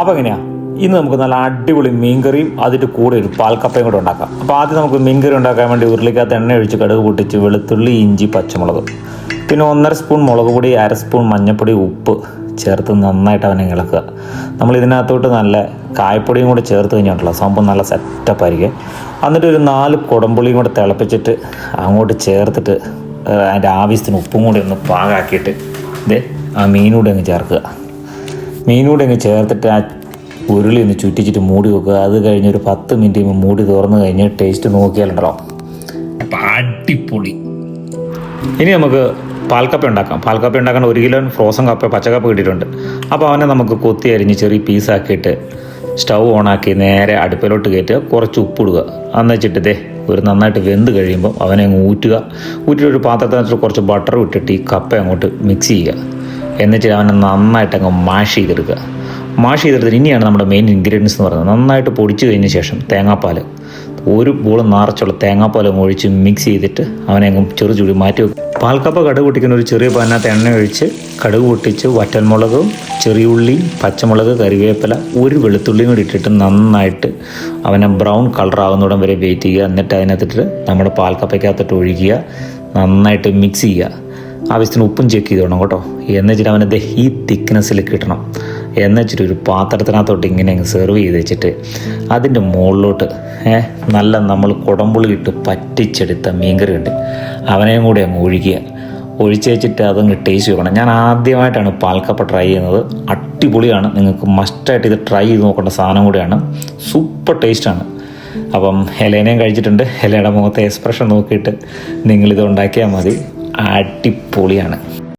അപ്പോൾ എങ്ങനെയാ? ഇന്ന് നമുക്ക് നല്ല അടിപൊളി മീൻകറിയും അതിന്റെ കൂടെ ഒരു പാൽക്കപ്പയും കൂടെ ഉണ്ടാക്കാം. അപ്പോൾ ആദ്യം നമുക്ക് മീൻകറി ഉണ്ടാക്കാൻ വേണ്ടി ഉരുളിക്കകത്ത് എണ്ണ ഒഴിച്ച് കടുക് പൊട്ടിച്ച് വെളുത്തുള്ളി ഇഞ്ചി പച്ചമുളക്. പിന്നെ ഒന്നര സ്പൂൺ മുളക് പൊടി അര സ്പൂൺ മഞ്ഞൾപ്പൊടി ഉപ്പ് ചേർത്ത് നന്നായിട്ട് അവനെ ഇളക്കുക. നമ്മൾ ഇതിനകത്തോട്ട് നല്ല കായപ്പൊടിയും കൂടെ ചേർത്ത് കഴിഞ്ഞിട്ടുള്ള സംഭവം നല്ല സെറ്റപ്പ് ആയിരിക്കും. എന്നിട്ട് ഒരു നാല് കുടമ്പുളിയും കൂടെ തിളപ്പിച്ചിട്ട് അങ്ങോട്ട് ചേർത്തിട്ട് അതിന്റെ ആവശ്യത്തിന് ഉപ്പും കൂടി ഒന്ന് പാകാക്കിയിട്ട് ഇത് ആ മീനൂടെ അങ്ങ് ചേർക്കുക. മീനൂടെ അങ്ങ് ചേർത്തിട്ട് ആ ഉരുളി ഒന്ന് ചുറ്റിച്ചിട്ട് മൂടി വെക്കുക. അത് കഴിഞ്ഞ് ഒരു പത്ത് മിനിറ്റ് കഴിയുമ്പോൾ മൂടി തുറന്നു കഴിഞ്ഞ് ടേസ്റ്റ് നോക്കിയാലുണ്ടല്ലോ. അടിപൊളി. ഇനി നമുക്ക് പാൽക്കപ്പ ഉണ്ടാക്കാം. പാൽക്കപ്പ ഉണ്ടാക്കാൻ ഒരു കിലോ ഫ്രോസൺ കപ്പ പച്ചക്കപ്പ കിട്ടിയിട്ടുണ്ട്. അപ്പോൾ അവനെ നമുക്ക് കൊത്തി അരിഞ്ഞ് ചെറിയ പീസാക്കിയിട്ട് സ്റ്റൗ ഓണാക്കി നേരെ അടുപ്പിലോട്ട് കയറ്റുക. കുറച്ച് ഉപ്പിടുക അന്ന് വെച്ചിട്ട് ദേ ഒരു നന്നായിട്ട് വെന്ത് കഴിയുമ്പോൾ അവനെ അങ്ങ് ഊറ്റുക. ഊറ്റിയിട്ട് ഒരു പാത്രത്തിനകത്ത് കുറച്ച് ബട്ടർ ഇട്ടിട്ട് ഈ കപ്പ അങ്ങോട്ട് മിക്സ് ചെയ്യുക. എന്നിട്ട് അവനെ നന്നായിട്ട് അങ്ങ് മാഷ് ചെയ്തെടുക്കുക. മാഷ് ചെയ്തെടുത്തിട്ട് ഇനിയാണ് നമ്മുടെ മെയിൻ ഇൻഗ്രീഡിയൻസ് എന്ന് പറയുന്നത്. നന്നായിട്ട് പൊടിച്ചു കഴിഞ്ഞ ശേഷം തേങ്ങാപ്പാൽ ഒരു ബോൾ നിറച്ചുള്ള തേങ്ങാപ്പാൽ ഒഴിച്ച് മിക്സ് ചെയ്തിട്ട് അവനെ അങ്ങ് ചെറു ചൂടി മാറ്റി വെക്കും പാൽക്കപ്പ കടുക് പൊട്ടിക്കുന്ന ഒരു ചെറിയ പാനകത്ത് എണ്ണ ഒഴിച്ച് കടുക് പൊട്ടിച്ച് വറ്റൽമുളകും ചെറിയുള്ളി പച്ചമുളക് കറിവേപ്പില ഒരു വെളുത്തുള്ളിയും കൂടി ഇട്ടിട്ട് നന്നായിട്ട് അവനെ ബ്രൗൺ കളർ ആകുന്നിടം വരെ വെയിറ്റ് ചെയ്യുക. എന്നിട്ട് അതിനകത്തിട്ട് നമ്മുടെ പാൽക്കപ്പയ്ക്കകത്തിട്ട് ഒഴിക്കുക. നന്നായിട്ട് മിക്സ് ചെയ്യുക. ആവശ്യത്തിന് ഉപ്പും ചെക്ക് ചെയ്തോണം കേട്ടോ. എന്നുവെച്ചിട്ട് അവനത് ഈ തിക്നെസ്സിൽ കിട്ടണം. എന്നുവെച്ചിട്ട് ഒരു പാത്രത്തിനകത്തോട്ട് ഇങ്ങനെ സെർവ് ചെയ്ത് വെച്ചിട്ട് അതിന്റെ മുകളിലോട്ട് നല്ല നമ്മൾ കുടമ്പുളി ഇട്ട് പറ്റിച്ചെടുത്ത മീൻകറി ഉണ്ട്. അവനെയും കൂടി അങ്ങ് ഒഴിക്കുക. ഒഴിച്ച് വെച്ചിട്ട് അതങ്ങ് ടേസ്റ്റ് നോക്കണം. ഞാൻ ആദ്യമായിട്ടാണ് പാൽക്കപ്പ ട്രൈ ചെയ്യുന്നത്. അടിപൊളിയാണ്. നിങ്ങൾക്ക് മസ്റ്റായിട്ട് ഇത് ട്രൈ ചെയ്ത് നോക്കേണ്ട സാധനം കൂടിയാണ്. സൂപ്പർ ടേസ്റ്റാണ് അപ്പം ഹെലേനയും കഴിച്ചിട്ടുണ്ട്. ഹെലയുടെ മുഖത്തെ എക്സ്പ്രഷൻ നോക്കിയിട്ട് നിങ്ങളിത് ഉണ്ടാക്കിയാൽ മതി. അടിപൊളിയാണ്.